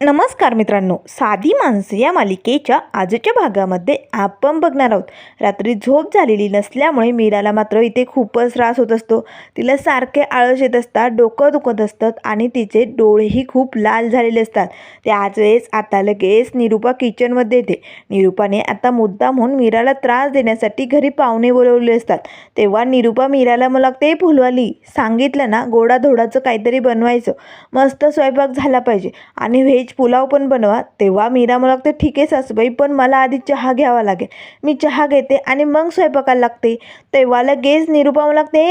नमस्कार मित्रांनो साधी माणसं या मालिकेच्या आजच्या भागामध्ये आपण बघणार आहोत. रात्री झोप झालेली नसल्यामुळे मीराला मात्र इथे खूपच त्रास होत असतो. तिला सारखे आळस येत असतात डोकं दुखत असतात आणि तिचे डोळेही खूप लाल झालेले असतात. त्याच वेळेस आता लगेच निरूपा किचनमध्ये येते. निरूपाने आता मुद्दा म्हणून मीराला त्रास देण्यासाठी घरी पाहुणे बोलवले असतात. तेव्हा निरूपा मीराला मला ते फुलवाली सांगितलं ना गोडाधोडाचं काहीतरी बनवायचं. मस्त स्वयंपाक झाला पाहिजे. आणि व्हेज पुलाव पण बनवा. तेव्हा मीरा मला लागते ठीक आहे सासूबाई पण मला आधी चहा घ्यावा लागेल. मी चहा घेते आणि मग स्वयंपाकाला लागते. तेव्हा लगेच निरूपा लागते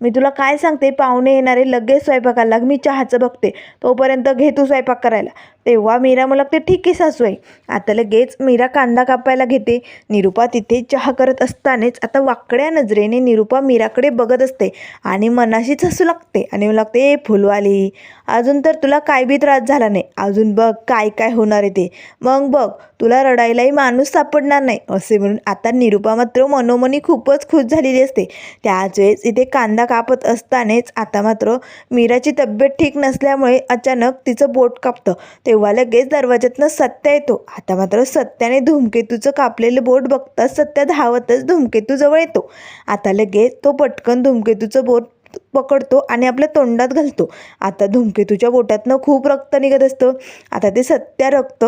मी तुला काय सांगते? पाहुणे येणारे लगेच स्वयंपाकाला लाग. मी चहाचं बघते. तोपर्यंत घे तू स्वयंपाक करायला. तेव्हा मीरा मला लागते ठीक आहे सासूबाई आता लगेच मीरा कांदा कापायला घेते. निरूपा तिथे चहा करत असतानाच आता वाकड्या नजरेने निरूपा मीराकडे बघत असते आणि मनाशीच हसू लागते आणि मला लागते "ए, फुलवाली अजून तर तुला काय बी त्रास झाला नाही. अजून बघ काय काय होणार आहे ते. मग बघ तुला रडायलाही माणूस सापडणार नाही. असे म्हणून आता निरूपा मात्र मनोमनी खूपच खुश झालेली असते. त्याच वेळेस इथे कांदा कापत असतानाच आता मात्र मीराची तब्येत ठीक नसल्यामुळे अचानक तिचं बोट कापतं. तेव्हा लगेच दरवाज्यातनं सत्या येतो. आता मात्र सत्याने धूमकेतूचं कापलेलं बोट बघताच सत्या धावतच धूमकेतूजवळ येतो. आता लगेच तो पटकन धूमकेतूचं बोट पकडतो आणि आपल्या तोंडात घालतो. आता धूमकेतूच्या बोटातनं खूप रक्त निघत असतं. आता ते सत्या रक्त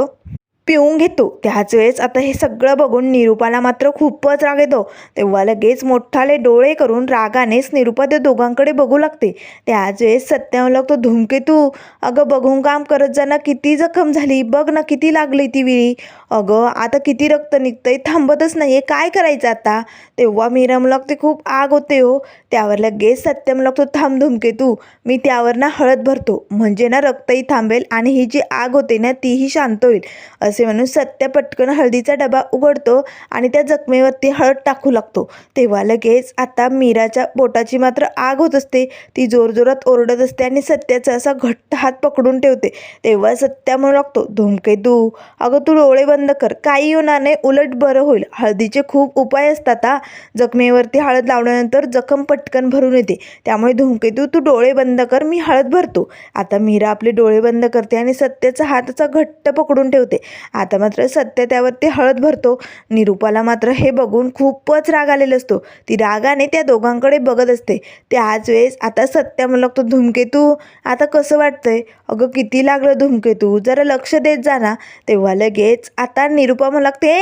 पिऊन घेतो. त्याच वेळेस आता हे सगळं बघून निरूपाला मात्र खूपच राग येतो. तेव्हा लगेच मोठाले डोळे करून रागानेच निरूपा त्या दोघांकडे बघू लागते. त्याच वेळेस सत्यावर लागतो धुमकेतू अगं बघून काम करत जाणं किती जखम झाली बघ ना किती लागली ती विळी. अगं आता किती रक्त निघतंय थांबतच नाही आहे काय करायचं आता? तेव्हा मीराम लागते खूप आग होते हो. त्यावर लगेच सत्यम लागतो थांब धुमकेतू मी त्यावर ना हळद भरतो. म्हणजे ना रक्तही थांबेल आणि ही जी आग होते ना तीही शांत होईल. असे म्हणून सत्य पटकन हळदीचा डबा उघडतो आणि त्या जखमेवरती हळद टाकू लागतो. तेव्हा लगेच आता मीराच्या बोटाची मात्र आग होत असते. ती जोरजोरात ओरडत असते आणि सत्याचा असा घट्ट हात पकडून ठेवते. तेव्हा सत्या म्हणू लागतो धुमकेतू अगं तू डोळे बंद कर. काही होणार नाही उलट बरं होईल. हळदीचे खूप उपाय असतात हा. जखमेवरती हळद लावल्यानंतर जखम पटकन भरून येते. त्यामुळे धुमकेतू तू डोळे बंद कर मी हळद भरतो. आता मीरा आपले डोळे बंद करते आणि सत्याचा हाताचा घट्ट पकडून ठेवते. आता मात्र सत्य त्यावरती हळद भरतो. निरूपाला मात्र हे बघून खूपच राग आलेला असतो. ती रागाने त्या दोघांकडे बघत असते. त्याच वेळेस आता सत्या म्हणू लागतो धुमकेतू आता कसं वाटतंय? अगं किती लागलं धुमकेतू? जरा लक्ष देत जा ना. तेव्हा लगेच आता निरूपा म्हणू लागते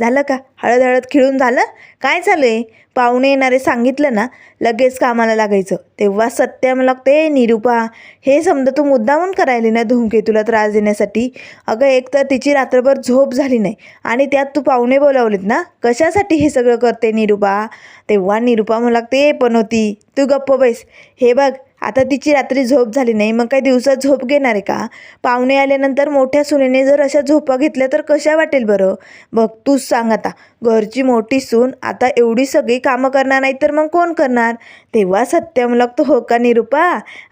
झालं का? हळद हळद खिळून झालं? काय चालू आहे पाहुणे येणारे सांगितलं ना लगेच कामाला लागायचं. तेव्हा सत्यम लागते निरुपा निरूपा हे समजा तू मुद्दामून करायली ना धुमकेतूला त्रास देण्यासाठी? अगं एक तर तिची रात्रभर झोप झाली नाही आणि त्यात तू पाहुणे बोलावलेत ना? कशासाठी हे सगळं करते निरूपा? तेव्हा निरूपा मला लागते पण होती तू गप्प बैस. हे बघ आता तिची रात्री झोप झाली नाही मग काही दिवसात झोप घेणार आहे का? पाहुणे आल्यानंतर मोठ्या सुनेने जर अशा झोपा घेतल्या तर कशा वाटेल बरं? बघ तूच सांग आता. घरची मोठी सून आता एवढी सगळी कामं करणार नाही तर मग कोण करणार? तेव्हा सत्यम लागतो हो का निरूपा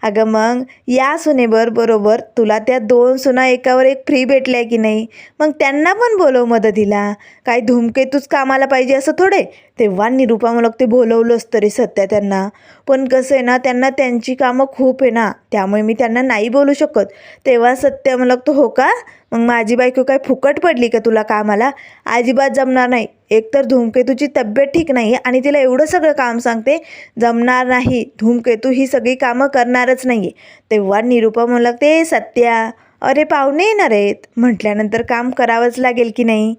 अगं मग या सुनेवर बरोबर तुला त्या दोन सुना एकावर एक फ्री भेटल्या की नाही? मग त्यांना पण बोलव मदतीला. काय धुमकेतूच कामाला पाहिजे असं थोडे? तेव्हा निरूपा मला ते बोलवलंच तरी सत्या त्यांना. पण कसं आहे ना त्यांना त्यांची कामं खूप आहे ना. त्यामुळे मी त्यांना नाही बोलू शकत. तेव्हा सत्य म्हणलं लागतो हो का? मग माझी बायको काय फुकट पडली का तुला कामाला? अजिबात जमणार नाही. एकतर धूमकेतूची तब्येत ठीक नाही आहे आणि तिला एवढं सगळं काम सांगते जमणार नाही. धूमकेतू ही सगळी कामं करणारच नाही आहे तेव्हा निरुपा म्हणलं ते सत्या अरे पाहुणे येणार आहेत. म्हटल्यानंतर काम करावंच लागेल की नाही?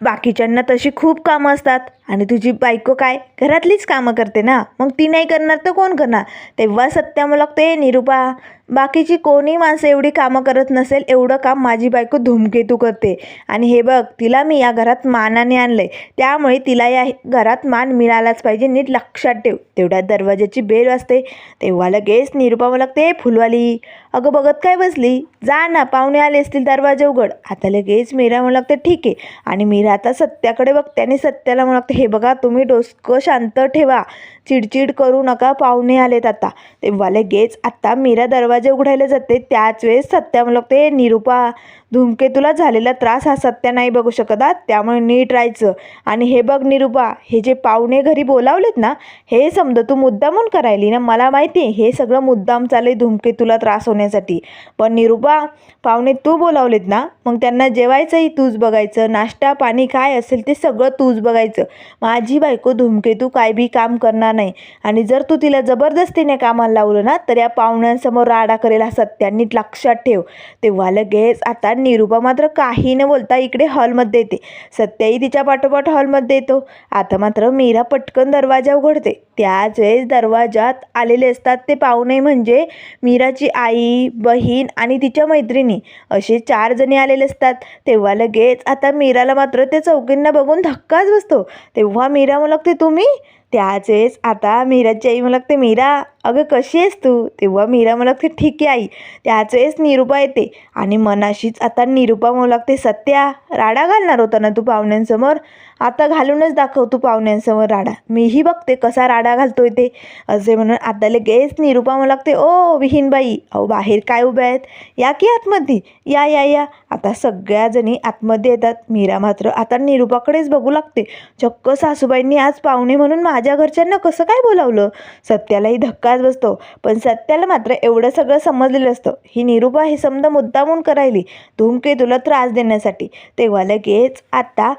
बाकीच्यांना तशी खूप कामं असतात. आणि तुझी बायको काय? घरातलीच कामं करते ना? मग ती नाही करणार तर कोण करणार? तेव्हा सत्या लागते निरूपा बाकीची कोणी माणसं एवढी कामं करत नसेल एवढं काम माझी बायको धुमकेतू करते. आणि हे बघ तिला मी या घरात मानाने आणलंय. त्यामुळे तिला या घरात मान मिळालाच पाहिजे नीट लक्षात ठेव. तेवढ्या दरवाजाची बेल असते तेव्हा लगेच निरूपा मला लागते फुलवाली अगं बघत काय बसली? जा ना पाहुणे आले असतील दरवाजा उघड. आता लगेच मीरा म्हणू लागते ठीक आहे. आणि मीरा आता सत्याकडे बघते आणि सत्याला म्हणू लागते हे बघा तुम्ही डोसकं शांत ठेवा. चिडचिड करू नका पाहुणे आलेत आता. तेव्हा लगेच आत्ता मीरा दरवाजा उघडायला जाते. त्याच वेळेस सत्या म्हणलं ते निरूपा धूमकेतूला झालेला त्रास हा सत्या नाही बघू शकत त्यामुळे नीट राहायचं. आणि हे बघ निरूपा हे जे पाहुणे घरी बोलावलेत ना हे समजा तू मुद्दामून करायली ना मला माहिती आहे हे सगळं मुद्दाम चालले धूमकेतूला त्रास होण्यासाठी. पण निरूपा पाहुणे तू बोलावलेत ना मग त्यांना जेवायचंही तूच बघायचं नाश्ता पाणी काय असेल ते सगळं तूच बघायचं. माझी बायको धूमकेतू काय बी काम करणार नाही. आणि जर तू तिला जबरदस्तीने कामाला लावलं ना तर या पाहुण्यांसमोर राडा करेल हा सत्या नीट लक्षात ठेव. तेव्हा लगेच आता निरूपा मात्र काही न बोलता इकडे हॉलमध्ये येते. सत्याही तिच्या पाठोपाठ हॉलमध्ये येतो. आता मात्र मीरा पटकन दरवाजा उघडते. त्याच वेळेस दरवाजात आलेले असतात ते पाहुणे म्हणजे मीराची आई बहीण आणि तिच्या मैत्रिणी. असे चार जणी आलेले असतात. तेव्हा लगेच आता मीराला मात्र ते चौकींना बघून धक्काच बसतो. तेव्हा मीरा मला लागते तुम्ही? त्याच वेळेस आता मीराची आई मला लागते मीरा अगं कशी आहेस तू? तेव्हा मीरा मला लागते ठीक आहे आई. त्याच वेळेस निरूपा येते आणि मनाशीच आता निरूपा म्हणू लागते सत्या राडा घालणार होता ना तू पाहुण्यांसमोर? आता घालूनच दाखव तू पाहुण्यांसमोर राडा. मीही बघते कसा राडा घालतोय ते. असे म्हणून आता लगेच निरूपा म्हणू लागते ओ विहीनबाई अहो बाहेर काय उभ्या आहेत? या की आतमध्ये? या या या. आता सगळ्या जणी आतमध्ये येतात. मीरा मात्र आता निरूपाकडेच बघू लागते. चक्क सासूबाईंनी आज पाहुणे म्हणून माझ्या घरच्यांना कसं काय बोलावलं? सत्यालाही धक्काच बसतो. पण सत्याला मात्र एवढं सगळं समजलेलं असतं. ही निरूपा हे समजा मुद्दामून करायली. धूमकेतूला त्रास देण्यासाठी. तेव्हा लगेच आता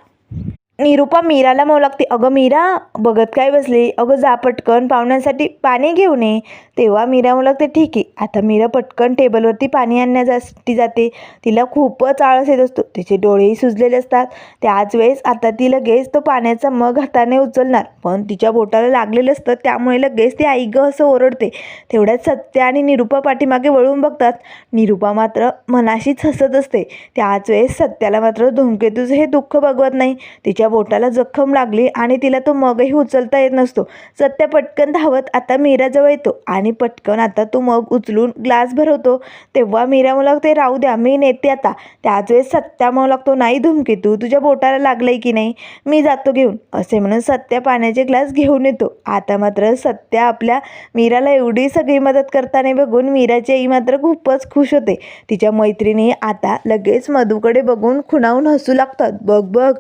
निरूपा मीराला मऊ लागते. अगं मीरा बघत काय बसली? अगं जा पटकन पाहुण्यांसाठी पाणी घेऊन ये. तेव्हा मीरा म्हणू लागते ठीक आहे आता मीरा पटकन टेबलवरती पाणी आणण्यासाठी जाते. तिला खूपच आळस येत असतो. तिचे डोळेही सुजलेले असतात. त्याच वेळेस आता ती लगेच तो पाण्याचा मग हाताने उचलणार. पण तिच्या बोटाला लागलेलं असतं त्यामुळे लगेच ती आई ग असं ओरडते. तेवढ्यात सत्य आणि निरूपा पाठीमागे वळून बघतात. निरूपा मात्र मनाशीच हसत असते. त्याच वेळेस सत्याला मात्र धूमकेतूचं हे दुःख बघवत नाही. तिच्या बोटाला जखम लागली आणि तिला तो मगही उचलता येत नसतो. सत्य पटकन धावत आता मीराजवळ येतो आणि पटकन आता तो मग उचलून ग्लास भरवतो. तेव्हा मीरा मला ते राहू द्या मी नेते आता. त्याच वेळेस सत्या म्हणू लागतो नाही धुमकेतू तुझ्या बोटाला लागलंय की नाही? मी जातो घेऊन. असे म्हणून सत्या पाण्याचे ग्लास घेऊन येतो. आता मात्र सत्या आपल्या मीराला एवढी सगळी मदत करताना बघून मीराची आई मात्र खूपच खुश होते. तिच्या मैत्रिणी आता लगेच मधूकडे बघून खुणावून हसू लागतात. बघ बघ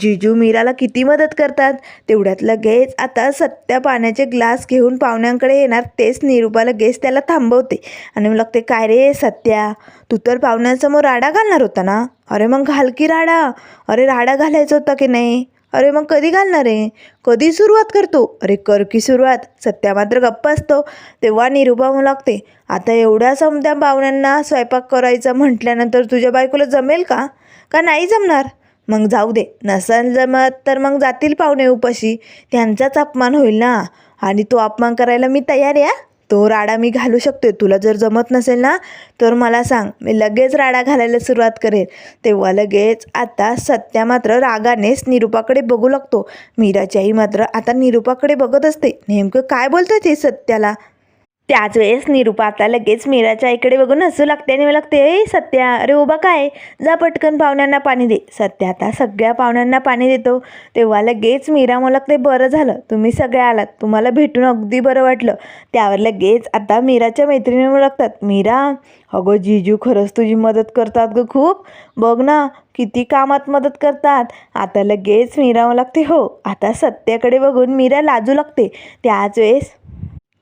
जिजू मीराला किती मदत करतात? तेवढ्यात लगेच आता सत्या पाण्याचे ग्लास घेऊन पाहुण्यांकडे येणार. तेच निरूपा लगेच त्याला थांबवते. आणि मग लागते काय रे सत्या? तू तर पाहुण्यांसमोर राडा घालणार होता ना? अरे मग घाल की राडा? अरे राडा घालायचा होता की नाही? अरे मग कधी घालणार आहे? कधी सुरुवात करतो? अरे कर की सुरुवात. सत्या मात्र गप्प असतो. तेव्हा निरूपा म्हणू लागते आता एवढ्या समत्या पाहुण्यांना स्वयंपाक करायचा म्हटल्यानंतर तुझ्या बायकोला जमेल का? का नाही जमणार? मग जाऊ दे. नसेल जमत तर मग जातील पाहुणे उपाशी. त्यांचाच अपमान होईल ना. आणि तो अपमान करायला मी तयार आहे तो राडा मी घालू शकते तुला जर जमत नसेल ना तर मला सांग. मी लगेच राडा घालायला सुरुवात करेन तेव्हा लगेच आता सत्या मात्र रागानेच निरूपाकडे बघू लागतो. मीराची आई मात्र आता निरूपाकडे बघत असते. नेमकं काय बोलतं ते सत्याला? त्याच वेळेस निरूपा आता लगेच मीराच्या आईकडे बघून हसू लागते आणि मला लागते ए सत्या अरे उभा काय? जा पटकन पाहुण्यांना पाणी दे. सत्या आता सगळ्या पाहुण्यांना पाणी देतो. तेव्हा लगेच मीरा मला लागते बरं झालं तुम्ही सगळे आलात. तुम्हाला भेटून अगदी बरं वाटलं. त्यावर लगेच आता मीराच्या मैत्रिणी म्हणू लागतात मीरा अगं जिजू खरंच तुझी मदत करतात ग खूप. बघ ना किती कामात मदत करतात. आता लगेच मीरा मला लागते हो आता सत्याकडे बघून मीरा लाजू लागते. त्याच वेळेस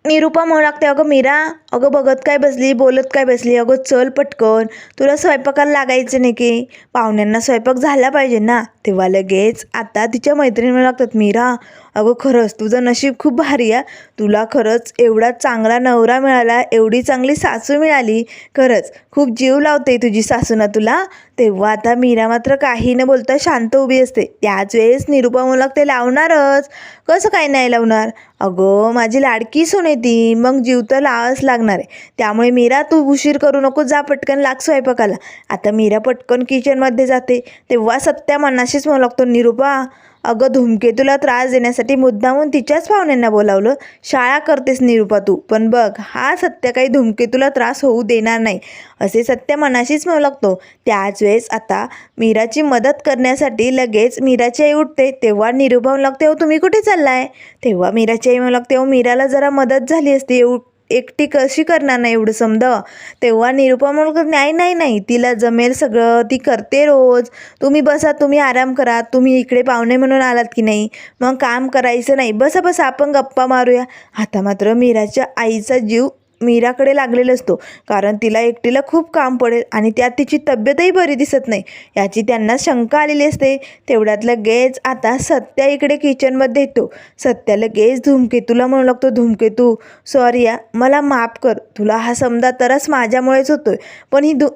निरुपा म्हणू लागते अगं मीरा अगं बघत काय बसली बोलत काय बसली अगं चल पटकन. तुला स्वयंपाकाला लागायचं नाही की पाहुण्यांना स्वयंपाक झाला पाहिजे ना. तेव्हा लगेच आता तिच्या मैत्रिणीला लागतात मीरा अगं खरंच तुझं नशीब खूप भारी आहे. तुला खरंच एवढा चांगला नवरा मिळाला एवढी चांगली सासू मिळाली. खरंच खूप जीव लावते तुझी सासू ना तुला. तेव्हा आता मीरा मात्र काही न बोलता शांत उभी असते. त्याच वेळेस निरूपा म्हणू ते लावणारच. कसं काय नाही लावणार? अगं माझी लाडकी सून आहे ती. मग जीव तर लावाच लागणार आहे. त्यामुळे मीरा तू उशीर करू नको जा पटकन लाग स्वयंपाकाला. आता मीरा पटकन किचनमध्ये जाते. तेव्हा सत्या मनाशी अशीच म्हणू लागतो निरुपा अगं धूमकेतूला त्रास देण्यासाठी मुद्दामून तिच्याच पाहुण्यांना बोलावलं. शाळा करतेस निरुपा तू पण बघ हा सत्य काही धूमकेतूला त्रास होऊ देणार नाही. असे सत्य मनाशीच म्हणू लागतो. त्याच वेळेस आता मीराची मदत करण्यासाठी लगेच मीराची आई उठते. तेव्हा निरुपा म्हणू लागते अहो तुम्ही कुठे चाललाय? तेव्हा मीराची आई म्हणू लागते अहो मीराला जरा मदत झाली असते एवढ एकटी कशी करणार नाही एवढं समजा तेव्हा निरुपा म्हणून नाही नाही नाही तिला जमेल सगळं ती करते रोज. तुम्ही बसा तुम्ही आराम करा. तुम्ही इकडे पाहुणे म्हणून आलात की नाही? मग काम करायचं नाही. बसा बसा आपण गप्पा मारूया. आता मात्र मीराच्या आईचा जीव मीराकडे लागलेला असतो. कारण तिला एकटीला खूप काम पडेल आणि त्यात तिची तब्येतही बरी दिसत नाही. याची त्यांना शंका आलेली असते. तेवढ्यात लगेच आता सत्या इकडे किचनमध्ये येतो. सत्या लगेच धूमकेतूला म्हणू लागतो धूमकेतू सॉरी या मला माफ कर. तुला हा समजा तरच माझ्यामुळेच होतोय. पण ही धू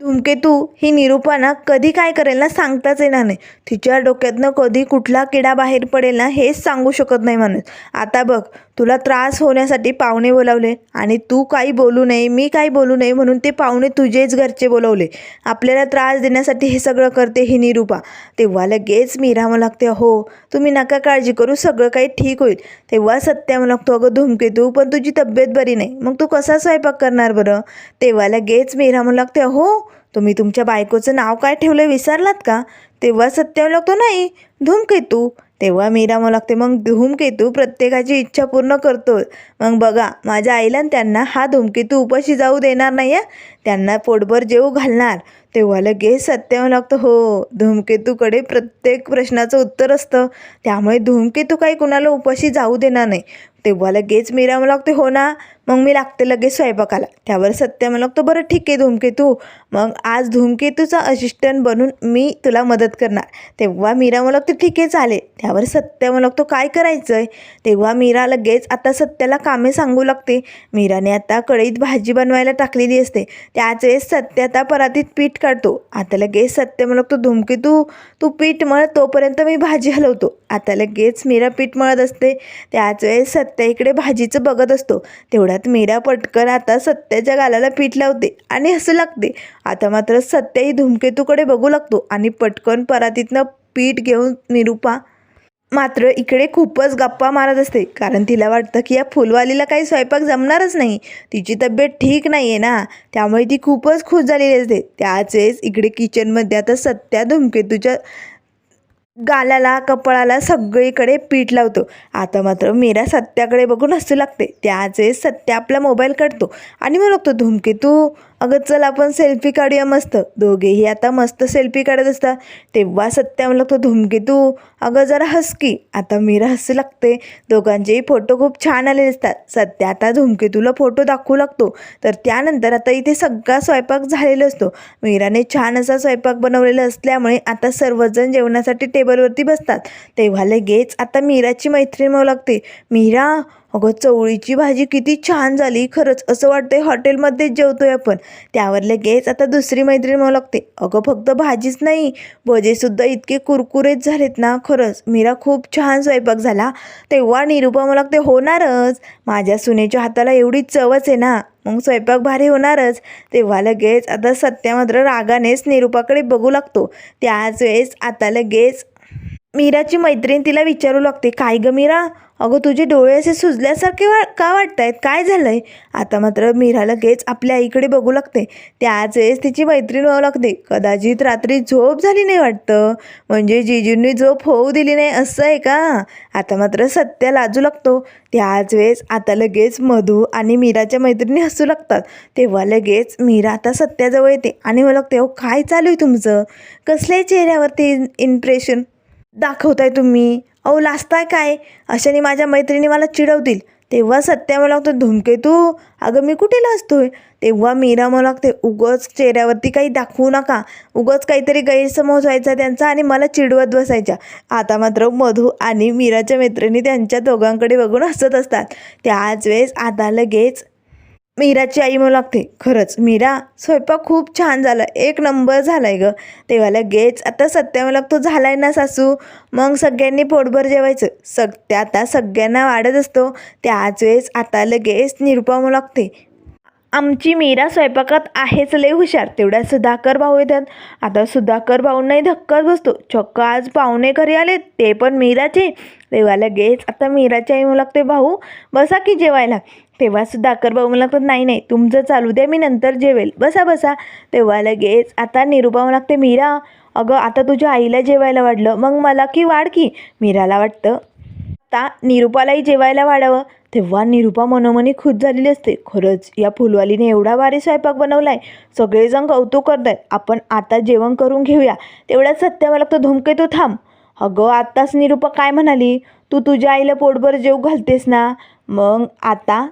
धूमकेतू ही निरूपाना कधी काय करेल ना सांगताच येणार नाही. तिच्या डोक्यातनं कधी कुठला किडा बाहेर पडेल ना हेच सांगू शकत नाही माणूस. आता बघ तुला त्रास होण्यासाठी पाहुणे बोलावले आणि तू काही बोलू नये मी काही बोलू नये म्हणून ते पाहुणे तुझेच घरचे बोलवले. आपल्याला त्रास देण्यासाठी हे सगळं करते ही निरूपा. तेव्हा लगेच मी राहावं लागते हो तुम्ही नका काळजी करू सगळं काही ठीक होईल. तेव्हा सत्या म्हणू लागतो अगं धूमकेतू पण तुझी तब्येत बरी नाही. मग तू कसा स्वयंपाक करणार बरं? तेव्हा लगेच मी राहावं लागते हो हो, तुम्ही तुमच्या बायकोचं नाव काय ठेवलं विसरलात का? तेव्हा सत्या लागतो नाही. धूमकेतू तेव्हा मीरा मला लागते मग धूमकेतू प्रत्येकाची इच्छा पूर्ण करतो मग बघा माझ्या आईला त्यांना हा धूमकेतू उपाशी जाऊ देणार नाही आहे त्यांना पोटभर जेवू घालणार. तेव्हा लगेच सत्य लागतं हो धूमकेतूकडे प्रत्येक प्रश्नाचं उत्तर असतं. त्यामुळे धूमकेतू काही कुणाला उपाशी जाऊ देणार नाही. तेव्हा लगेच मीरा मला लागते हो ना? मग मी लागते लगेच स्वयंपाकाला. त्यावर सत्य मला लागतो बरं ठीक आहे धूमकेतू मग आज धूमकेतूचा असिस्टंट बनून मी तुला मदत करणार. तेव्हा मीरा मला लागते ठीक आहे चालेल. त्यावर सत्य मला लागतो काय करायचं आहे तेव्हा मीरा लगेच आता सत्याला कामे सांगू लागते. मीराने आता कढईत भाजी बनवायला टाकलेली असते. त्याच वेळेस सत्य आता परातीत पीठ काढतो. आता लगेच सत्य मला लागतो धूमकेतू तू पीठ मळ तोपर्यंत मी भाजी हलवतो. आता लगेच मीरा पीठ मळत असते. त्याच वेळेस सत्य इकडे भाजीचं बघत असतो. तेवढ्यात मीरा पटकन आता सत्याच्या गालाला पीठ लावते आणि हसू लागते. आता मात्र सत्याही धूमकेतूकडे बघू लागतो आणि पटकन परातीतनं पीठ घेऊन निरूपा मात्र इकडे खूपच गप्पा मारत असते. कारण तिला वाटतं की या फुलवालीला काही स्वयंपाक जमणारच नाही. तिची तब्येत ठीक नाही आहे ना. त्यामुळे ती खूपच खुश झालेली असते. त्याच वेळेस इकडे किचनमध्ये आता सत्या धूमकेतूच्या गालाला कपाळाला सगळीकडे पीठ लावतो. आता मात्र मीरा सत्याकडे बघून हसू लागते. त्याच सत्या आपला मोबाईल काढतो. आणि मग लागतो धूमकेतू अगं चल आपण सेल्फी काढूया मस्त. दोघेही आता मस्त सेल्फी काढत असतात तेव्हा सत्या लागतो धूमकेतू अगं जरा हसकी. आता मीरा हसू लागते दोघांचेही फोटो खूप छान आलेले असतात. सत्या आता धूमकेतूला फोटो दाखवू लागतो. तर त्यानंतर आता इथे सगळा स्वयंपाक झालेला असतो. मीराने छान असा स्वयंपाक बनवलेला असल्यामुळे आता सर्वजण जेवणासाठी टेबलवरती बसतात. तेव्हा लगेच आता मीराची मैत्रीण म्हणू लागते मीरा अगं चवळीची भाजी किती छान झाली. खरंच असं वाटतंय हॉटेलमध्येच जेवतोय आपण. त्यावर लगेच आता दुसरी मैत्रीण म्हणू लागते. अगं फक्त भाजीच नाही भजेसुद्धा इतके कुरकुरेच झालेत ना. खरंच मीरा खूप छान स्वयंपाक झाला. तेव्हा निरूपा मला लागते होणारच. माझ्या सुनेच्या हाताला एवढी चवच आहे ना. मग स्वयंपाक भारी होणारच. तेव्हा लगेच आता सत्या मात्र रागानेच निरूपाकडे बघू लागतो. त्याच वेळेस आता लगेच मीराची मैत्रीण तिला विचारू लागते काय ग मीरा? अगं तुझे डोळे असे सुजल्यासारखे वा का वाटत आहेत काय झालं आहे आता मात्र मीरा लगेच आपल्या आईकडे बघू लागते. त्याच वेळेस तिची मैत्रीण व्हावं लागते. कदाचित रात्री झोप झाली नाही वाटतं. म्हणजे जिजूंनी झोप होऊ दिली नाही असं आहे का? आता मात्र सत्य लाजू लागतो. त्याच वेळेस आता लगेच मधू आणि मीराच्या मैत्रिणी हसू लागतात. तेव्हा लगेच मीरा आता सत्याजवळ येते आणि मला लागते हो काय चालू आहे तुमचं? कसल्याही चेहऱ्यावरती इम्प्रेशन दाखवताय तुम्ही. अहो लाजताय काय? अशाने माझ्या मैत्रिणी मला चिडवतील. तेव्हा सत्या मला लागतो धुमकेतू अगं मी कुठे लाजतोय? तेव्हा मीरा मला लागते उगच चेहऱ्यावरती काही दाखवू नका. उगच काहीतरी गैरसमज व्हायचा त्यांचा आणि मला चिडवत बसायच्या. आता मात्र मधू आणि मीराच्या मैत्रिणी त्यांच्या दोघांकडे बघून हसत असतात. त्याच वेळेस आता लगेच मीराची आई म्हणू लागते खरंच मीरा स्वयंपाक खूप छान झाला एक नंबर झाला आहे गं. तेव्हा लगेच आता सत्या म्हणू लागतो झालाय ना सासू? मग सगळ्यांनी पोटभर जेवायचं. सत्या आता सगळ्यांना वाढत असतो. त्याच वेळेस आता लगेच निरुपा म्हणू लागते आमची मीरा स्वयंपाकात आहेच लय हुशार. तेवढ्या सुधाकर भाऊ येतात. आता सुधाकर भाऊंनाही धक्काच बसतो. चक्क आज पाहुणे घरी आले ते पण मीराचे. तेव्हा लगेच आता मीराची आई म्हणू लागते भाऊ बसा की जेवायला. तेव्हा सुधाकर भाऊ म्हणू लागतात नाही नाही तुमचं चालू द्या मी नंतर जेवेल. बसा बसा. तेव्हा लगेच आता निरुपा म्हणू लागते मीरा अगं आता तुझ्या आईला जेवायला वाढलं मग मला की वाढ की? मीराला वाटतं आता निरुपालाही जेवायला वाढावं. तेव्हा निरुपा मनोमनी खुश झालेली असते. खरंच या फुलवालीने एवढा भारी स्वयंपाक बनवला आहे सगळेजण कौतुक करत आहेत आपण आता जेवण करून घेऊया. तेवढ्याच सत्य मला तो धुमकेतू थांब. अगं आत्ताच निरुपा काय म्हणाली? तू तुझ्या आईला पोटभर जेव घालतेस ना? मग आता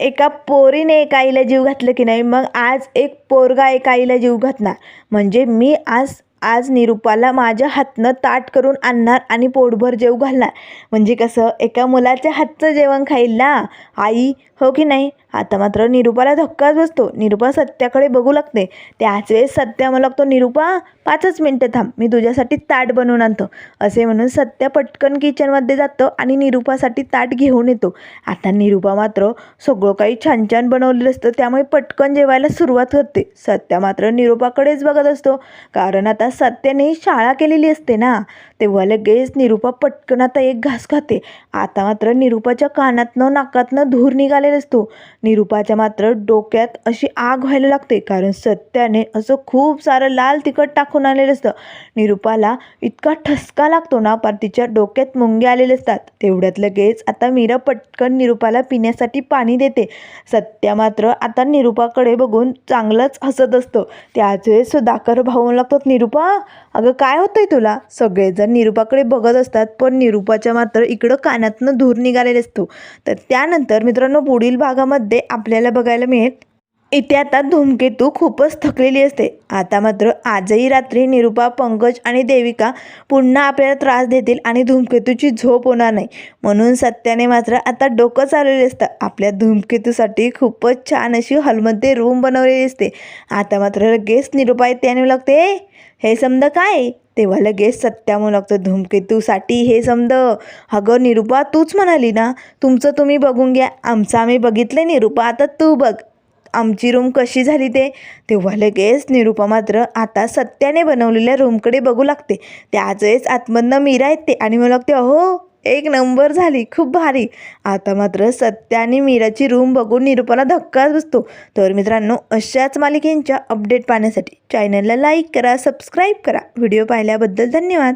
एका पोरीने एका आईला जीव घातलं की नाही मग आज एक पोरगा एका आईला जीव घातणार. म्हणजे मी आज आज निरुपाला माझ्या हातनं ताट करून आणणार आणि पोटभर जेव घालणार. म्हणजे कसं एका मुलाच्या हातचं जेवण खाईल ना? आई हो की नाही? आता मात्र निरुपाला धक्काच बसतो. निरुपा सत्याकडे बघू लागते. त्याच वेळेस सत्या मला लागतो निरुपा पाचच मिनटं थांब मी तुझ्यासाठी ताट बनवून आणतो. असे म्हणून सत्या पटकन किचनमध्ये जातं आणि निरुपासाठी ताट घेऊन येतो. आता निरुपा मात्र सगळं काही छान छान बनवलेलं असतं त्यामुळे पटकन जेवायला सुरुवात करते सत्या मात्र निरुपाकडेच बघत असतो कारण आता सत्याने शाळा केलेली असते ना तेव्हा लगेच निरुपा पटकन आता एक घास खाते. आता मात्र निरुपाच्या कानातनं नाकातनं धूर निघालेला असतो. निरुपाच्या मात्र डोक्यात अशी आग व्हायला लागते. कारण सत्याने असं खूप सारं लाल तिखट टाकून आलेलं असतं. निरुपाला इतका ठसका लागतो ना पार तिच्या डोक्यात मुंगे आलेले असतात. तेवढ्यात लगेच आता मीरा पटकन निरुपाला पिण्यासाठी पाणी देते. सत्या मात्र आता निरुपाकडे बघून चांगलंच हसत असतं. त्याच वेळेस सुधाकर भाऊ लागतात निरुपा अगं काय होतंय तुला? सगळेजण निरुपाकडे बघत असतात पण निरुपाच्या मात्र इकडं कानातनं धूर निघालेले असतो तर त्यानंतर मित्रांनो पुढील भागामध्ये आपल्याला बघायला मिळेल. इथे आता धूमकेतू खूपच थकलेली असते. आता मात्र आजही रात्री निरुपा पंकज आणि देविका पुन्हा आपल्याला त्रास देतील आणि धूमकेतूची झोप होणार नाही. म्हणून सत्याने मात्र आता डोकं चालवले असतं. आपल्या धूमकेतूसाठी खूपच छान अशी हॉलमध्ये रूम बनवलेली असते. आता मात्र लगेच निरुपा येते आणि लागते. हे समद काय? तेव्हा लगेच सत्या म्हणू लागतं धूमकेतूसाठी हे समद. अगं निरुपा तूच म्हणाली ना तुमचं तुम्ही बघून घ्या. आमचं आम्ही बघितलं निरुपा आता तू बघ. आमची रूम कशी झाली ते? तेव्हा लगेच निरुपा मात्र आता सत्याने बनवलेल्या रूमकडे बघू लागते. त्याच वेळेस आतमधनं मीरा येते आणि मला लागते अहो एक नंबर झाली. खूप भारी. आता मात्र सत्या आणि मीराची रूम बघून निरूपाला धक्काच बसतो. तर मित्रांनो अशाच मालिकेंच्या अपडेट पाहण्यासाठी चॅनलला लाईक करा सबस्क्राईब करा. व्हिडिओ पाहिल्याबद्दल धन्यवाद.